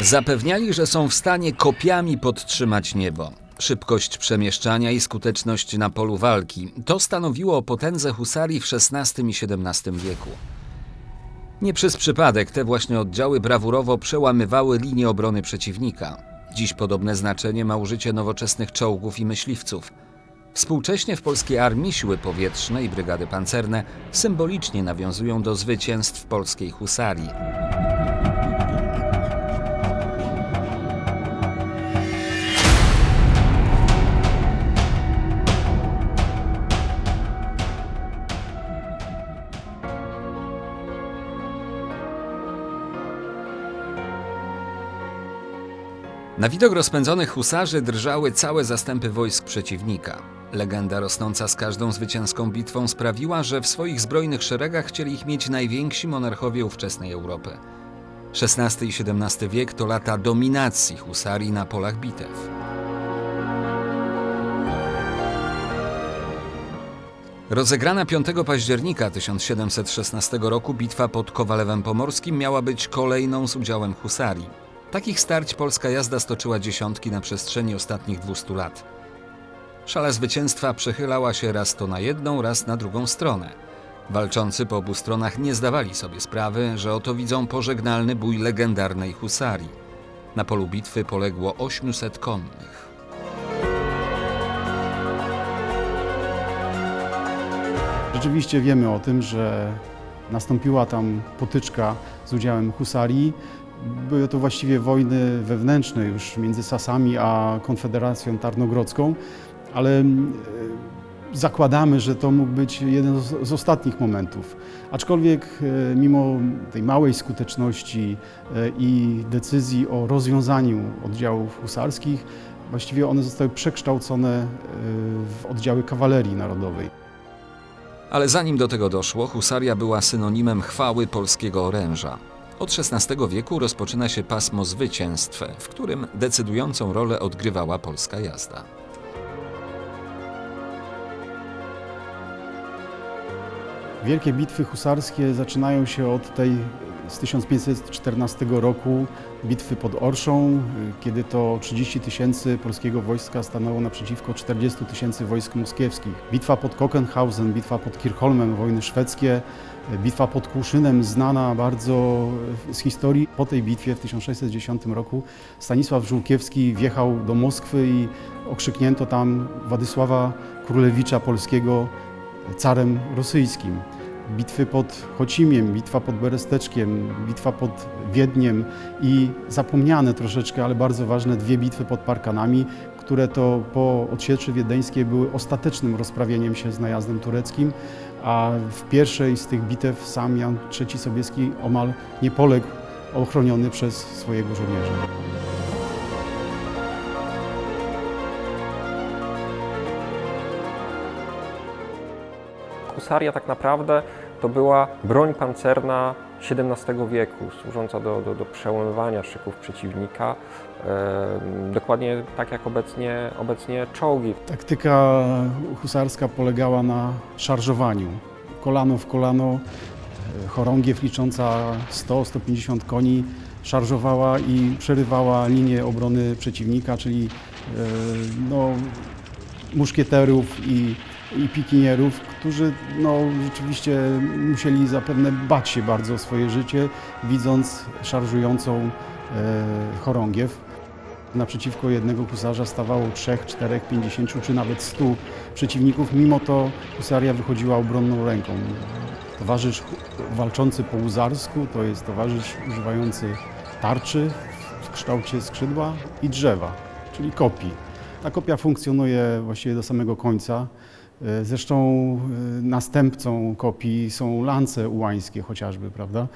Zapewniali, że są w stanie kopiami podtrzymać niebo. Szybkość przemieszczania i skuteczność na polu walki to stanowiło o potędze husarii w XVI i XVII wieku. Nie przez przypadek te właśnie oddziały brawurowo przełamywały linię obrony przeciwnika. Dziś podobne znaczenie ma użycie nowoczesnych czołgów i myśliwców. Współcześnie w polskiej armii siły powietrzne i brygady pancerne symbolicznie nawiązują do zwycięstw polskiej husarii. Na widok rozpędzonych husarzy drżały całe zastępy wojsk przeciwnika. Legenda rosnąca z każdą zwycięską bitwą sprawiła, że w swoich zbrojnych szeregach chcieli ich mieć najwięksi monarchowie ówczesnej Europy. XVI i XVII wiek to lata dominacji husarii na polach bitew. Rozegrana 5 października 1716 roku bitwa pod Kowalewem Pomorskim miała być kolejną z udziałem husarii. Takich starć polska jazda stoczyła dziesiątki na przestrzeni ostatnich 200 lat. Szala zwycięstwa przechylała się raz to na jedną, raz na drugą stronę. Walczący po obu stronach nie zdawali sobie sprawy, że oto widzą pożegnalny bój legendarnej husarii. Na polu bitwy poległo 800 konnych. Rzeczywiście wiemy o tym, że nastąpiła tam potyczka z udziałem husarii. Były to właściwie wojny wewnętrzne już między Sasami a Konfederacją Tarnogrodzką, ale mm, e, zakładamy, że to mógł być jeden z, ostatnich momentów. Aczkolwiek e, mimo tej małej skuteczności e, i decyzji o rozwiązaniu oddziałów husarskich, właściwie one zostały przekształcone w oddziały kawalerii narodowej. Ale zanim do tego doszło, husaria była synonimem chwały polskiego oręża. Od XVI wieku rozpoczyna się pasmo zwycięstw, w którym decydującą rolę odgrywała polska jazda. Wielkie bitwy husarskie zaczynają się od tej z 1514 roku bitwy pod Orszą, y, kiedy to 30 tysięcy polskiego wojska stanęło naprzeciwko 40 tysięcy wojsk moskiewskich. Bitwa pod Kokenhausen, bitwa pod Kirchholmem, wojny szwedzkie, y, bitwa pod Kłuszynem, znana bardzo y, z historii. Po tej bitwie w 1610 roku Stanisław Żółkiewski wjechał do Moskwy i okrzyknięto tam Władysława Królewicza Polskiego carem rosyjskim. Bitwy pod Chocimiem, bitwa pod Beresteczkiem, bitwa pod Wiedniem i zapomniane troszeczkę, ale bardzo ważne dwie bitwy pod Parkanami, które to po odsieczy wiedeńskiej były ostatecznym rozprawieniem się z najazdem tureckim, a w pierwszej z tych bitew sam Jan III Sobieski omal nie poległ, ochroniony przez swojego żołnierza. Husaria tak naprawdę to była broń pancerna XVII wieku, służąca do, do, do przełamywania szyków przeciwnika, e, dokładnie tak jak obecnie, obecnie czołgi. Taktyka husarska polegała na szarżowaniu. Kolano w kolano, e, chorągiew licząca 100-150 koni szarżowała i przerywała linię obrony przeciwnika, czyli e, no, muszkieterów i, i pikinierów, którzy no, rzeczywiście musieli zapewne bać się bardzo o swoje życie, widząc szarżującą e, chorągiew. Naprzeciwko jednego husarza stawało 3, 4, 50 czy nawet 100 przeciwników. Mimo to husaria wychodziła obronną ręką. Towarzysz walczący po husarsku to jest towarzysz używający tarczy w kształcie skrzydła i drzewa, czyli kopii. Ta kopia funkcjonuje właściwie do samego końca. E, Zresztą e, następcą kopii są lance ułańskie chociażby, prawda?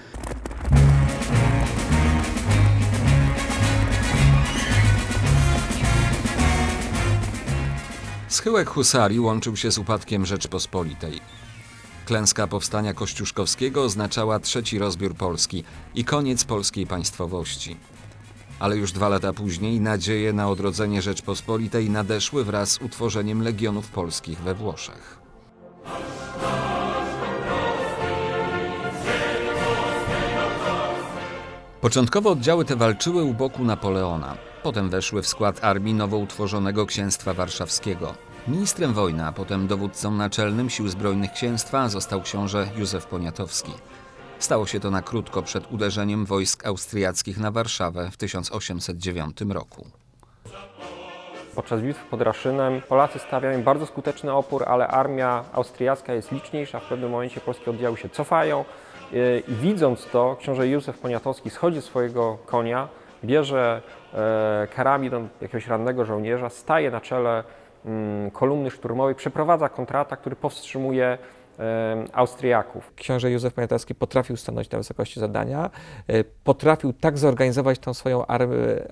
Schyłek husarii łączył się z upadkiem Rzeczpospolitej. Klęska powstania kościuszkowskiego oznaczała trzeci rozbiór Polski i koniec polskiej państwowości. Ale już dwa lata później nadzieje na odrodzenie Rzeczpospolitej nadeszły wraz z utworzeniem Legionów Polskich we Włoszech. Początkowo oddziały te walczyły u boku Napoleona. Potem weszły w skład armii nowo utworzonego księstwa warszawskiego. Ministrem wojny, a potem dowódcą naczelnym sił zbrojnych księstwa został książę Józef Poniatowski. Stało się to na krótko przed uderzeniem wojsk austriackich na Warszawę w 1809 roku. Podczas bitwy pod Raszynem Polacy stawiają bardzo skuteczny opór, ale armia austriacka jest liczniejsza. W pewnym momencie polskie oddziały się cofają yy, i widząc to, książę Józef Poniatowski schodzi z swojego konia, bierze e, karabin jakiegoś rannego żołnierza, staje na czele mm, kolumny szturmowej, przeprowadza kontratak, który powstrzymuje e, Austriaków. książę Józef Poniatowski potrafił stanąć na wysokości zadania, e, potrafił tak zorganizować tą swoją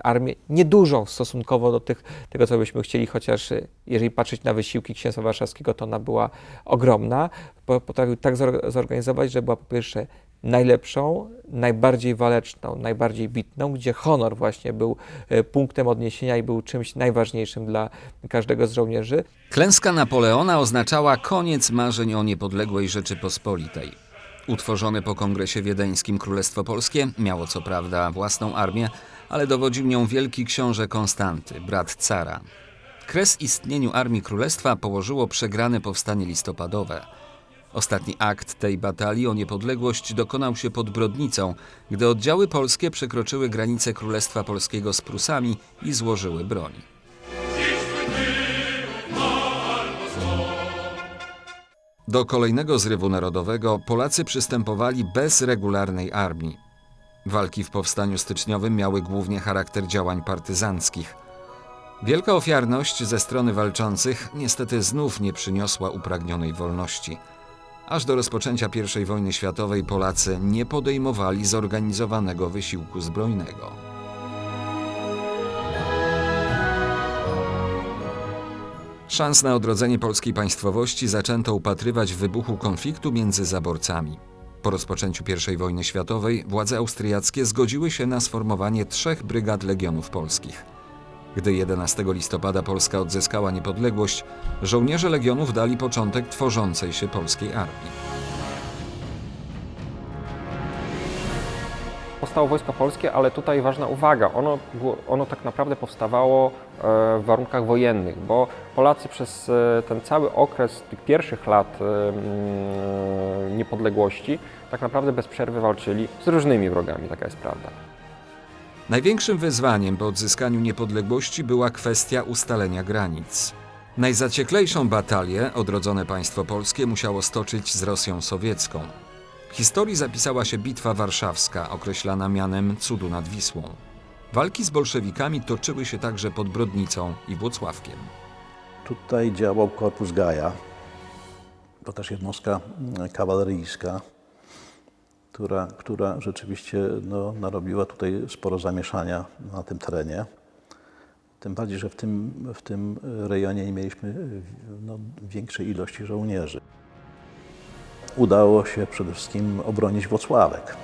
armię, niedużą stosunkowo do tych, tego, co byśmy chcieli, chociaż e, jeżeli patrzeć na wysiłki księstwa warszawskiego, to ona była ogromna. Po- Potrafił tak zor- zorganizować, że była po pierwsze najlepszą, najbardziej waleczną, najbardziej bitną, gdzie honor właśnie był e, punktem odniesienia i był czymś najważniejszym dla każdego z żołnierzy. Klęska Napoleona oznaczała koniec marzeń o niepodległej Rzeczypospolitej. Utworzone po Kongresie Wiedeńskim Królestwo Polskie miało co prawda własną armię, ale dowodził nią wielki książę Konstanty, brat cara. Kres istnieniu Armii Królestwa położyło przegrane powstanie listopadowe. Ostatni akt tej batalii o niepodległość dokonał się pod Brodnicą, gdy oddziały polskie przekroczyły granicę Królestwa Polskiego z Prusami i złożyły broń. Do kolejnego zrywu narodowego Polacy przystępowali bez regularnej armii. Walki w powstaniu styczniowym miały głównie charakter działań partyzanckich. Wielka ofiarność ze strony walczących niestety znów nie przyniosła upragnionej wolności. Aż do rozpoczęcia I wojny światowej Polacy nie podejmowali zorganizowanego wysiłku zbrojnego. Szans na odrodzenie polskiej państwowości zaczęto upatrywać w wybuchu konfliktu między zaborcami. Po rozpoczęciu I wojny światowej władze austriackie zgodziły się na sformowanie trzech brygad legionów polskich. Gdy 11 listopada Polska odzyskała niepodległość, żołnierze legionów dali początek tworzącej się polskiej armii. Powstało Wojsko Polskie, ale tutaj ważna uwaga, ono, było, ono tak naprawdę powstawało e, w warunkach wojennych, bo Polacy przez e, ten cały okres tych pierwszych lat e, niepodległości tak naprawdę bez przerwy walczyli z różnymi wrogami, taka jest prawda. Największym wyzwaniem po odzyskaniu niepodległości była kwestia ustalenia granic. Najzacieklejszą batalię odrodzone państwo polskie musiało stoczyć z Rosją sowiecką. W historii zapisała się Bitwa Warszawska, określana mianem Cudu nad Wisłą. Walki z bolszewikami toczyły się także pod Brodnicą i Włocławkiem. Tutaj działał Korpus Gaja. To też jednostka kawaleryjska, która, która rzeczywiście no, narobiła tutaj sporo zamieszania na tym terenie. Tym bardziej, że w tym, w tym rejonie nie mieliśmy no, większej ilości żołnierzy. Udało się przede wszystkim obronić Włocławek.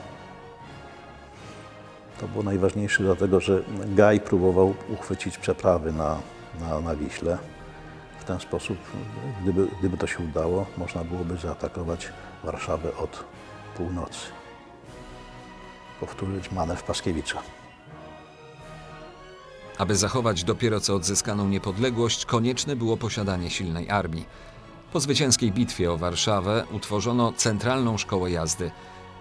To było najważniejsze, dlatego że Gaj próbował uchwycić przeprawy na, na, na Wiśle. W ten sposób, gdyby, gdyby to się udało, można byłoby zaatakować Warszawę od północy. Powtórzyć manewr Paskiewicza. Aby zachować dopiero co odzyskaną niepodległość, konieczne było posiadanie silnej armii. Po zwycięskiej bitwie o Warszawę utworzono Centralną Szkołę Jazdy.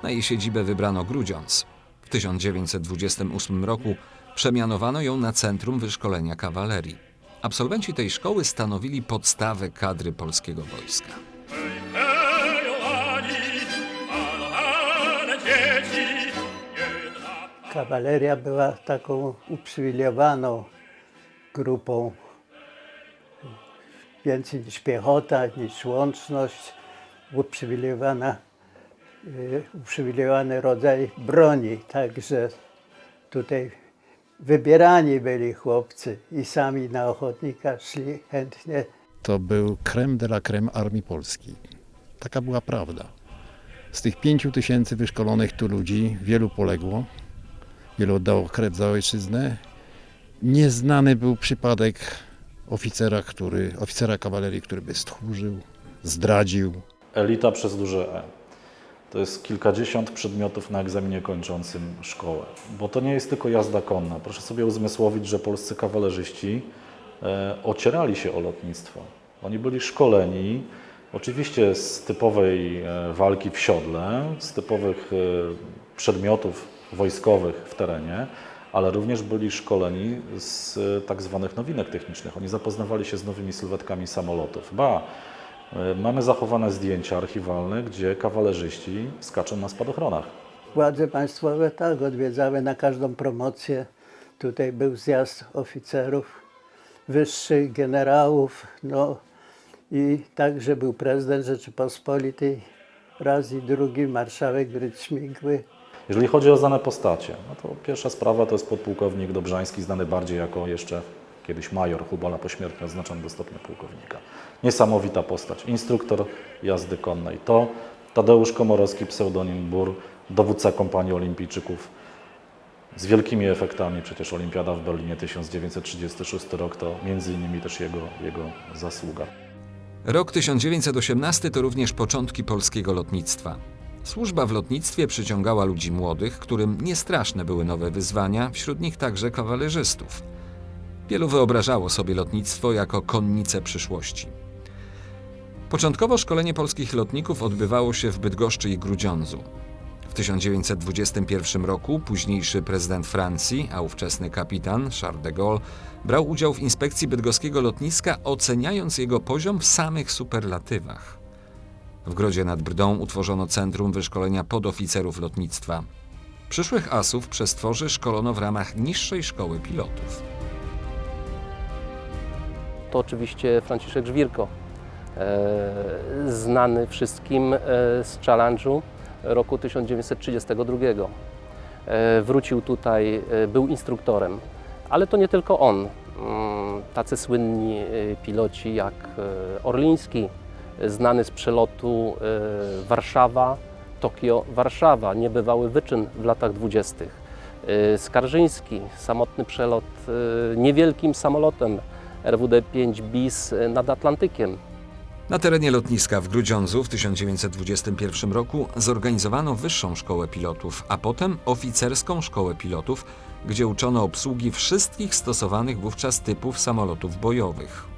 Na jej siedzibę wybrano Grudziądz. W 1928 roku przemianowano ją na Centrum Wyszkolenia Kawalerii. Absolwenci tej szkoły stanowili podstawę kadry polskiego wojska. Kawaleria była taką uprzywilejowaną grupą, więcej niż piechota, niż łączność, uprzywilejowana, y, uprzywilejowany rodzaj broni, także tutaj wybierani byli chłopcy i sami na ochotnika szli chętnie to był creme de la creme Armii Polskiej. Taka była prawda. Z tych pięciu tysięcy wyszkolonych tu ludzi wielu poległo, wielu oddało krew za ojczyznę. Nieznany był przypadek oficera, który, oficera kawalerii, który by stchórzył, zdradził. elita przez duże E. to jest kilkadziesiąt przedmiotów na egzaminie kończącym szkołę. Bo to nie jest tylko jazda konna. Proszę sobie uzmysłowić, że polscy kawalerzyści e, ocierali się o lotnictwo. Oni byli szkoleni, oczywiście z typowej e, walki w siodle, z typowych e, przedmiotów wojskowych w terenie, ale również byli szkoleni z tak zwanych nowinek technicznych. Oni zapoznawali się z nowymi sylwetkami samolotów. Ba, e, mamy zachowane zdjęcia archiwalne, gdzie kawalerzyści skaczą na spadochronach. Władze państwowe tak odwiedzały na każdą promocję. Tutaj był zjazd oficerów wyższych, generałów, no i także był prezydent Rzeczypospolitej raz i drugi, marszałek Gryć-Śmigły. Jeżeli chodzi o znane postacie, no to pierwsza sprawa to jest podpułkownik Dobrzański, znany bardziej jako jeszcze kiedyś major Hubola, pośmiertnie oznaczony do stopnia pułkownika. Niesamowita postać, instruktor jazdy konnej. To Tadeusz Komorowski, pseudonim Bur, dowódca kompanii olimpijczyków z wielkimi efektami. Przecież Olimpiada w Berlinie 1936 rok to między innymi też jego, jego zasługa. Rok 1918 to również początki polskiego lotnictwa. Służba w lotnictwie przyciągała ludzi młodych, którym niestraszne były nowe wyzwania, wśród nich także kawalerzystów. Wielu wyobrażało sobie lotnictwo jako konnicę przyszłości. Początkowo szkolenie polskich lotników odbywało się w Bydgoszczy i Grudziądzu. W 1921 roku późniejszy prezydent Francji, a ówczesny kapitan Charles de Gaulle, brał udział w inspekcji bydgoskiego lotniska, oceniając jego poziom w samych superlatywach. W Grodzie nad Brdą utworzono Centrum Wyszkolenia Podoficerów Lotnictwa. Przyszłych asów przez tworzy szkolono w ramach niższej szkoły pilotów. to oczywiście Franciszek Żwirko, e, znany wszystkim e, z challenge'u roku 1932. E, Wrócił tutaj, e, był instruktorem, ale to nie tylko on. Mm, Tacy słynni e, piloci jak e, Orliński, znany z przelotu e, Warszawa, Tokio, Warszawa, niebywały wyczyn w latach dwudziestych. E, Skarżyński, samotny przelot e, niewielkim samolotem RWD-5 BIS nad Atlantykiem. Na terenie lotniska w Grudziądzu w 1921 roku zorganizowano wyższą szkołę pilotów, a potem oficerską szkołę pilotów, gdzie uczono obsługi wszystkich stosowanych wówczas typów samolotów bojowych.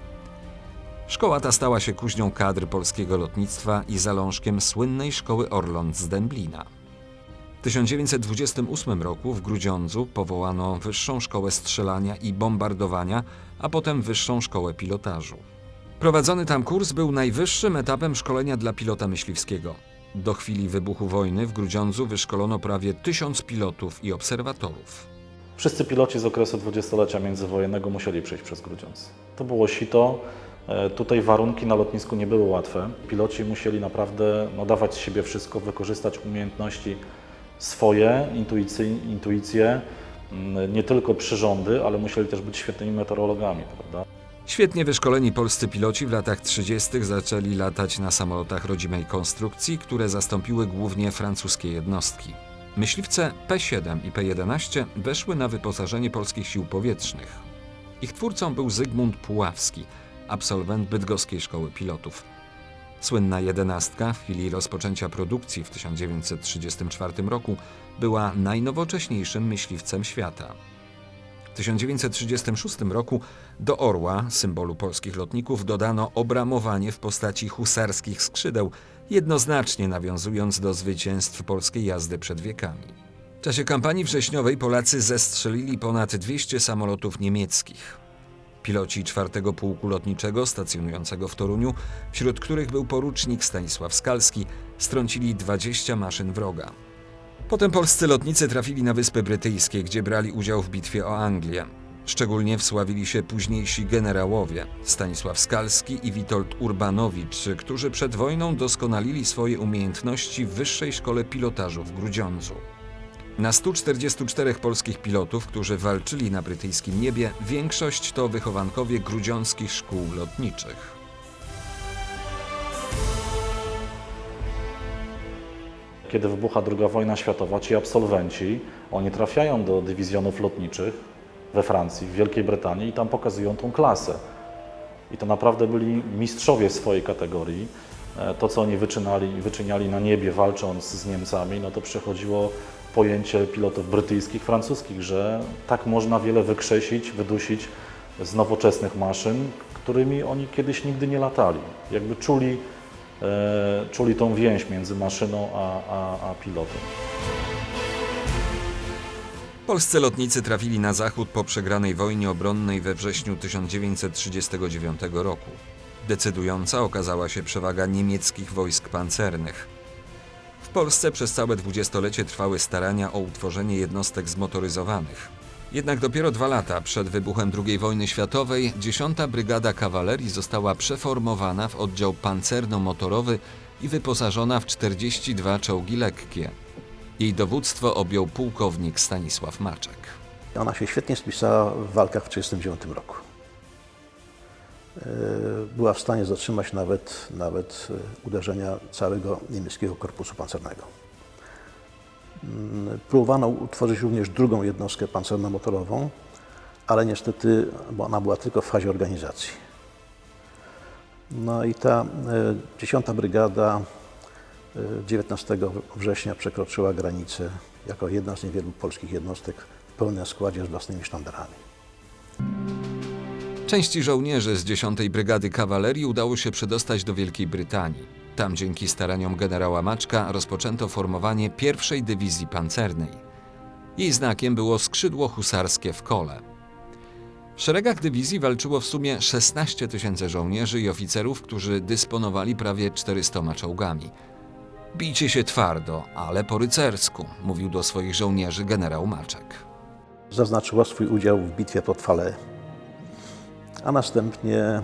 Szkoła ta stała się kuźnią kadr polskiego lotnictwa i zalążkiem słynnej szkoły Orląt z Dęblina. W 1928 roku w Grudziądzu powołano Wyższą Szkołę Strzelania i Bombardowania, a potem Wyższą Szkołę Pilotażu. Prowadzony tam kurs był najwyższym etapem szkolenia dla pilota myśliwskiego. Do chwili wybuchu wojny w Grudziądzu wyszkolono prawie tysiąc pilotów i obserwatorów. Wszyscy piloci z okresu dwudziestolecia międzywojennego musieli przejść przez Grudziądz. To było sito. E, Tutaj warunki na lotnisku nie były łatwe. Piloci musieli naprawdę no, dawać z siebie wszystko, wykorzystać umiejętności swoje, intuicy, intuicje, mm, nie tylko przyrządy, ale musieli też być świetnymi meteorologami, prawda? Świetnie wyszkoleni polscy piloci w latach 30. zaczęli latać na samolotach rodzimej konstrukcji, które zastąpiły głównie francuskie jednostki. Myśliwce P-7 i P-11 weszły na wyposażenie polskich sił powietrznych. Ich twórcą był Zygmunt Puławski, absolwent Bydgoskiej Szkoły Pilotów. Słynna jedenastka w chwili rozpoczęcia produkcji w 1934 roku była najnowocześniejszym myśliwcem świata. W 1936 roku do orła, symbolu polskich lotników, dodano obramowanie w postaci husarskich skrzydeł, jednoznacznie nawiązując do zwycięstw polskiej jazdy przed wiekami. W czasie kampanii wrześniowej Polacy zestrzelili ponad 200 samolotów niemieckich. Piloci czwartego pułku lotniczego stacjonującego w Toruniu, wśród których był porucznik Stanisław Skalski, strącili 20 maszyn wroga. Potem polscy lotnicy trafili na Wyspy Brytyjskie, gdzie brali udział w bitwie o Anglię. Szczególnie wsławili się późniejsi generałowie Stanisław Skalski i Witold Urbanowicz, którzy przed wojną doskonalili swoje umiejętności w Wyższej Szkole Pilotażu w Grudziądzu. Na 144 polskich pilotów, którzy walczyli na brytyjskim niebie, większość to wychowankowie grudziąckich szkół lotniczych. Kiedy wybucha II wojna światowa, ci absolwenci, oni trafiają do dywizjonów lotniczych we Francji, w Wielkiej Brytanii i tam pokazują tą klasę. I to naprawdę byli mistrzowie swojej kategorii. e, to, co oni wyczynali, wyczyniali na niebie, walcząc z Niemcami, no to przechodziło pojęcie pilotów brytyjskich, francuskich, że tak można wiele wykrzesić, wydusić z nowoczesnych maszyn, którymi oni kiedyś nigdy nie latali. Jakby czuli, e, czuli tą więź między maszyną a, a, a pilotem. Polscy lotnicy trafili na zachód po przegranej wojnie obronnej we wrześniu 1939 roku. Decydująca okazała się przewaga niemieckich wojsk pancernych. W Polsce przez całe dwudziestolecie trwały starania o utworzenie jednostek zmotoryzowanych. Jednak dopiero dwa lata przed wybuchem II wojny światowej 10. Brygada Kawalerii została przeformowana w oddział pancerno-motorowy i wyposażona w 42 czołgi lekkie. Jej dowództwo objął pułkownik Stanisław Maczek. Ona się świetnie spisała w walkach w 1939 roku. E, Była w stanie zatrzymać nawet, nawet e, uderzenia całego niemieckiego korpusu pancernego. Mm, Próbowano utworzyć również drugą jednostkę pancerno-motorową, ale niestety bo ona była tylko w fazie organizacji. No i ta e, 10 Brygada e, 19 września przekroczyła granicę jako jedna z niewielu polskich jednostek w pełnym składzie z własnymi sztandarami. Części żołnierzy z 10. Brygady Kawalerii udało się przedostać do Wielkiej Brytanii. Tam dzięki staraniom generała Maczka rozpoczęto formowanie pierwszej dywizji pancernej. Jej znakiem było skrzydło husarskie w kole. W szeregach dywizji walczyło w sumie 16 tysięcy żołnierzy i oficerów, którzy dysponowali prawie 400 czołgami. Bijcie się twardo, ale po rycersku, mówił do swoich żołnierzy generał Maczek. Zaznaczyła swój udział w bitwie pod Fale, a następnie e,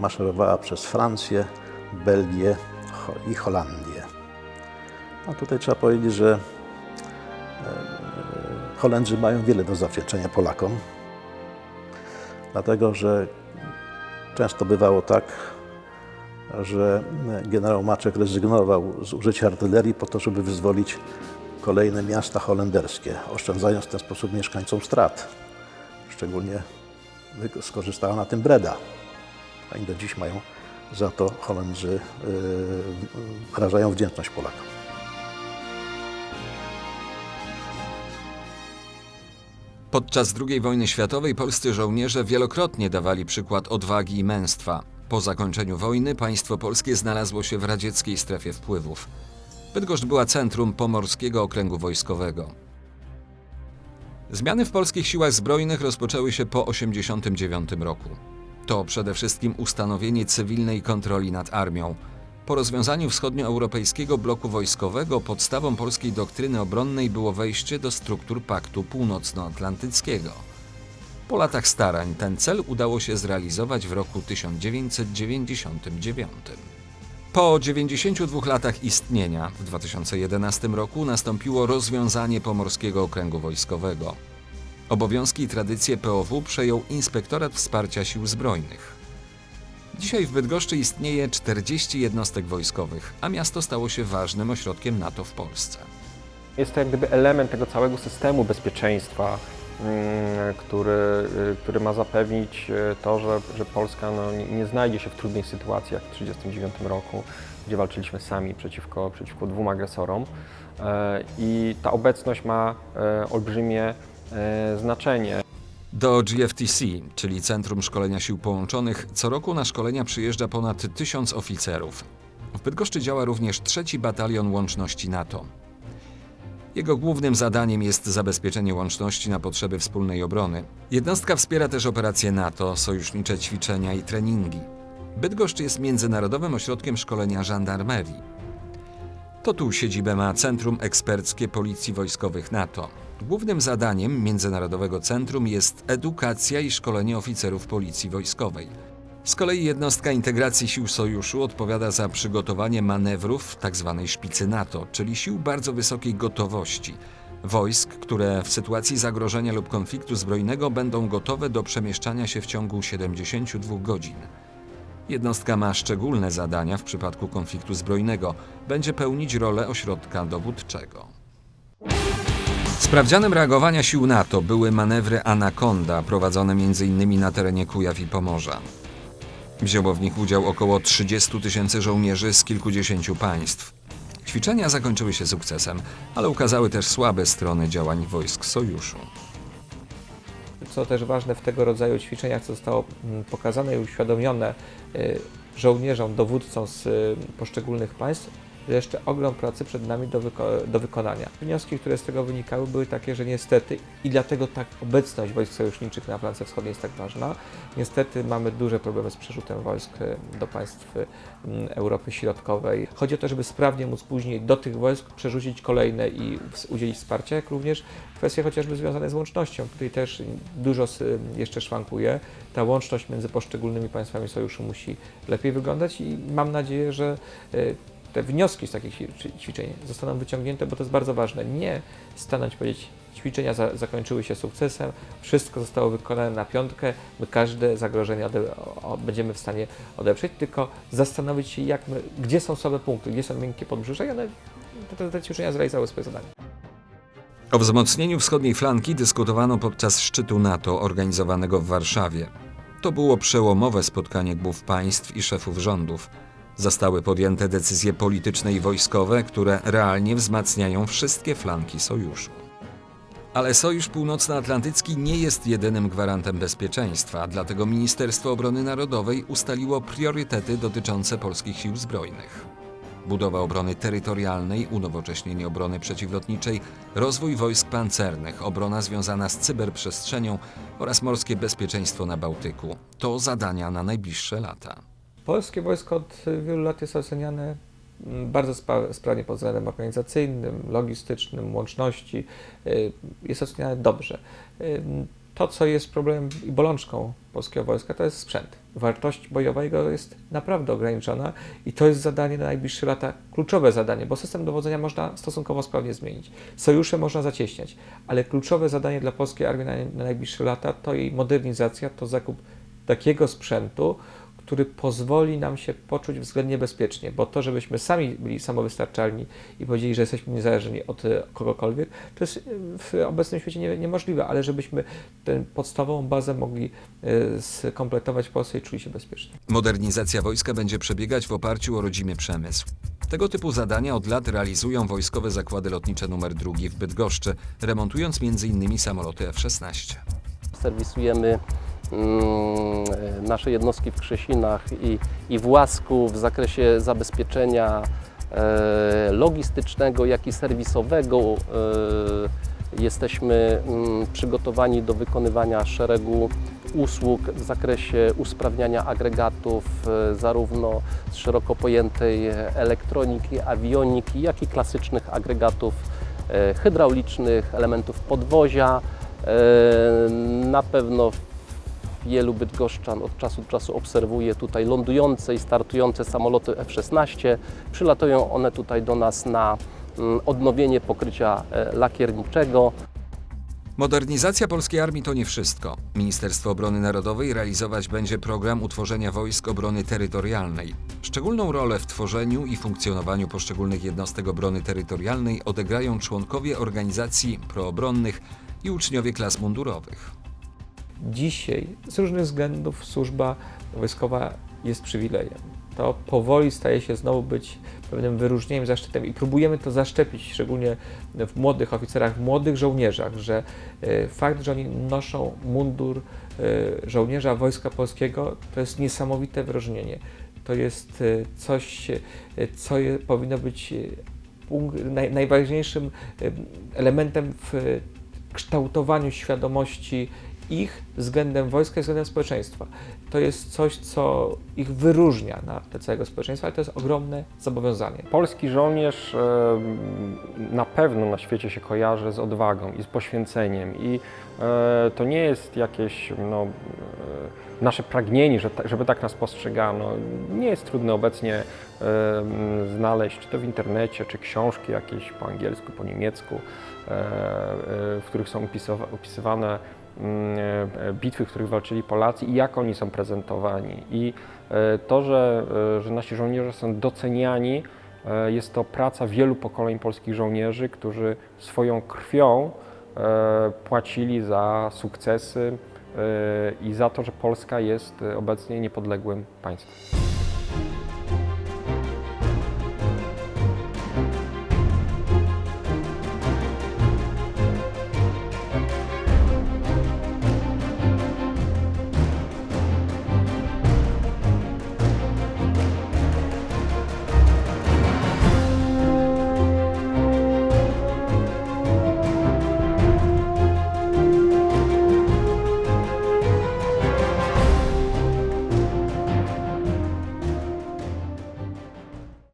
maszerowała przez Francję, Belgię i Holandię. A tutaj trzeba powiedzieć, że e, Holendrzy mają wiele do zawdzięczenia Polakom, dlatego że często bywało tak, że generał Maczek rezygnował z użycia artylerii po to, żeby wyzwolić kolejne miasta holenderskie, oszczędzając w ten sposób mieszkańcom strat. Szczególnie skorzystała na tym Breda, a i do dziś mają za to Holendrzy yy, wyrażają wdzięczność Polakom. Podczas II wojny światowej polscy żołnierze wielokrotnie dawali przykład odwagi i męstwa. Po zakończeniu wojny państwo polskie znalazło się w radzieckiej strefie wpływów. Bydgoszcz była centrum Pomorskiego Okręgu Wojskowego. Zmiany w polskich siłach zbrojnych rozpoczęły się po 1989 roku. To przede wszystkim ustanowienie cywilnej kontroli nad armią. Po rozwiązaniu wschodnioeuropejskiego bloku wojskowego podstawą polskiej doktryny obronnej było wejście do struktur Paktu Północnoatlantyckiego. Po latach starań ten cel udało się zrealizować w roku 1999. Po 92 latach istnienia w 2011 roku nastąpiło rozwiązanie Pomorskiego Okręgu Wojskowego. Obowiązki i tradycje POW przejął Inspektorat Wsparcia Sił Zbrojnych. Dzisiaj w Bydgoszczy istnieje 40 jednostek wojskowych, a miasto stało się ważnym ośrodkiem NATO w Polsce. Jest to jak gdyby element tego całego systemu bezpieczeństwa, który, y, który ma zapewnić y, to, że, że Polska no, nie, nie znajdzie się w trudnej sytuacji jak w 1939 roku, gdzie walczyliśmy sami przeciwko, przeciwko dwóm agresorom. E, I ta obecność ma e, olbrzymie e, znaczenie. Do GFTC, czyli Centrum Szkolenia Sił Połączonych, co roku na szkolenia przyjeżdża ponad tysiąc oficerów. W Bydgoszczy działa również trzeci batalion łączności NATO. Jego głównym zadaniem jest zabezpieczenie łączności na potrzeby wspólnej obrony. Jednostka wspiera też operacje NATO, sojusznicze ćwiczenia i treningi. Bydgoszcz jest międzynarodowym ośrodkiem szkolenia żandarmerii. To tu siedzibę ma Centrum Eksperckie Policji Wojskowych NATO. Głównym zadaniem Międzynarodowego Centrum jest edukacja i szkolenie oficerów Policji Wojskowej. Z kolei jednostka integracji sił sojuszu odpowiada za przygotowanie manewrów tzw. szpicy NATO, czyli sił bardzo wysokiej gotowości. Wojsk, które w sytuacji zagrożenia lub konfliktu zbrojnego będą gotowe do przemieszczania się w ciągu 72 godzin. Jednostka ma szczególne zadania w przypadku konfliktu zbrojnego. Będzie pełnić rolę ośrodka dowódczego. Sprawdzianem reagowania sił NATO były manewry Anaconda prowadzone m.in. na terenie Kujaw i Pomorza. Wzięło w nich udział około 30 tysięcy żołnierzy z kilkudziesięciu państw. Ćwiczenia zakończyły się sukcesem, ale ukazały też słabe strony działań wojsk sojuszu. Co też ważne w tego rodzaju ćwiczeniach, co zostało mm, pokazane i uświadomione y, żołnierzom, dowódcom z y, poszczególnych państw, że jeszcze ogrom pracy przed nami do, wyko- do wykonania. Wnioski, które z tego wynikały, były takie, że niestety, i dlatego tak obecność wojsk sojuszniczych na flance wschodniej jest tak ważna, niestety mamy duże problemy z przerzutem wojsk y, do państw Europy Środkowej. Chodzi o to, żeby sprawnie móc później do tych wojsk przerzucić kolejne i udzielić wsparcia, jak również kwestie chociażby związane z łącznością. Tutaj też dużo jeszcze szwankuje. Ta łączność między poszczególnymi państwami sojuszu musi lepiej wyglądać i mam nadzieję, że y, te wnioski z takich ćwi- ćwiczeń zostaną wyciągnięte, bo to jest bardzo ważne. Nie stanąć powiedzieć, ćwiczenia za, zakończyły się sukcesem, wszystko zostało wykonane na piątkę, my każde zagrożenie ode, o, będziemy w stanie odeprzeć, tylko zastanowić się, jak my, gdzie są słabe punkty, gdzie są miękkie podbrzusze i one, te, te, te ćwiczenia zrealizowały swoje zadanie. O wzmocnieniu wschodniej flanki dyskutowano podczas szczytu NATO organizowanego w Warszawie. To było przełomowe spotkanie głów państw i szefów rządów. Zostały podjęte decyzje polityczne i wojskowe, które realnie wzmacniają wszystkie flanki sojuszu. Ale Sojusz Północnoatlantycki nie jest jedynym gwarantem bezpieczeństwa, dlatego Ministerstwo Obrony Narodowej ustaliło priorytety dotyczące polskich sił zbrojnych. Budowa obrony terytorialnej, unowocześnienie obrony przeciwlotniczej, rozwój wojsk pancernych, obrona związana z cyberprzestrzenią oraz morskie bezpieczeństwo na Bałtyku to zadania na najbliższe lata. Polskie wojsko od wielu lat jest oceniane mm, bardzo spra- sprawnie pod względem organizacyjnym, logistycznym, łączności. y, Jest oceniane dobrze. Y, To, co jest problemem i bolączką polskiego wojska, to jest sprzęt. Wartość bojowa jego jest naprawdę ograniczona i to jest zadanie na najbliższe lata, kluczowe zadanie, bo system dowodzenia można stosunkowo sprawnie zmienić. Sojusze można zacieśniać, ale kluczowe zadanie dla polskiej armii na, na najbliższe lata to jej modernizacja, to zakup takiego sprzętu, który pozwoli nam się poczuć względnie bezpiecznie, bo to, żebyśmy sami byli samowystarczalni i powiedzieli, że jesteśmy niezależni od e, kogokolwiek, to jest e, w obecnym świecie nie, niemożliwe, ale żebyśmy tę podstawową bazę mogli e, skompletować w Polsce i czuli się bezpiecznie. Modernizacja wojska będzie przebiegać w oparciu o rodzimy przemysł. Tego typu zadania od lat realizują wojskowe zakłady lotnicze nr 2 w Bydgoszczy, remontując m.in. samoloty F-16. serwisujemy nasze jednostki w Krzesinach i, i w Łasku w zakresie zabezpieczenia e, logistycznego, jak i serwisowego. E, Jesteśmy mm, przygotowani do wykonywania szeregu usług w zakresie usprawniania agregatów, e, zarówno z szeroko pojętej elektroniki, awioniki, jak i klasycznych agregatów e, hydraulicznych, elementów podwozia. E, Na pewno wielu bydgoszczan od czasu do czasu obserwuje tutaj lądujące i startujące samoloty F-16. Przylatują one tutaj do nas na mm, odnowienie pokrycia e, lakierniczego. Modernizacja polskiej armii to nie wszystko. Ministerstwo Obrony Narodowej realizować będzie program utworzenia wojsk obrony terytorialnej. Szczególną rolę w tworzeniu i funkcjonowaniu poszczególnych jednostek obrony terytorialnej odegrają członkowie organizacji proobronnych i uczniowie klas mundurowych. Dzisiaj z różnych względów służba wojskowa jest przywilejem. To powoli staje się znowu być pewnym wyróżnieniem, zaszczytem i próbujemy to zaszczepić, szczególnie w młodych oficerach, w młodych żołnierzach, że e, fakt, że oni noszą mundur e, żołnierza Wojska Polskiego, to jest niesamowite wyróżnienie. To jest e, coś, co powinno być najważniejszym elementem w kształtowaniu świadomości ich względem wojska i względem społeczeństwa. To jest coś, co ich wyróżnia na tle całego społeczeństwa, ale to jest ogromne zobowiązanie. Polski żołnierz e, na pewno na świecie się kojarzy z odwagą i z poświęceniem i e, to nie jest jakieś no, e, nasze pragnienie, żeby tak nas postrzegano. Nie jest trudno obecnie znaleźć, czy to w internecie, czy książki jakieś po angielsku, po niemiecku, w których są opisywane bitwy, w których walczyli Polacy i jak oni są prezentowani. I e, to, że, e, że nasi żołnierze są doceniani, e, jest to praca wielu pokoleń polskich żołnierzy, którzy swoją krwią e, płacili za sukcesy i za to, że Polska jest obecnie niepodległym państwem.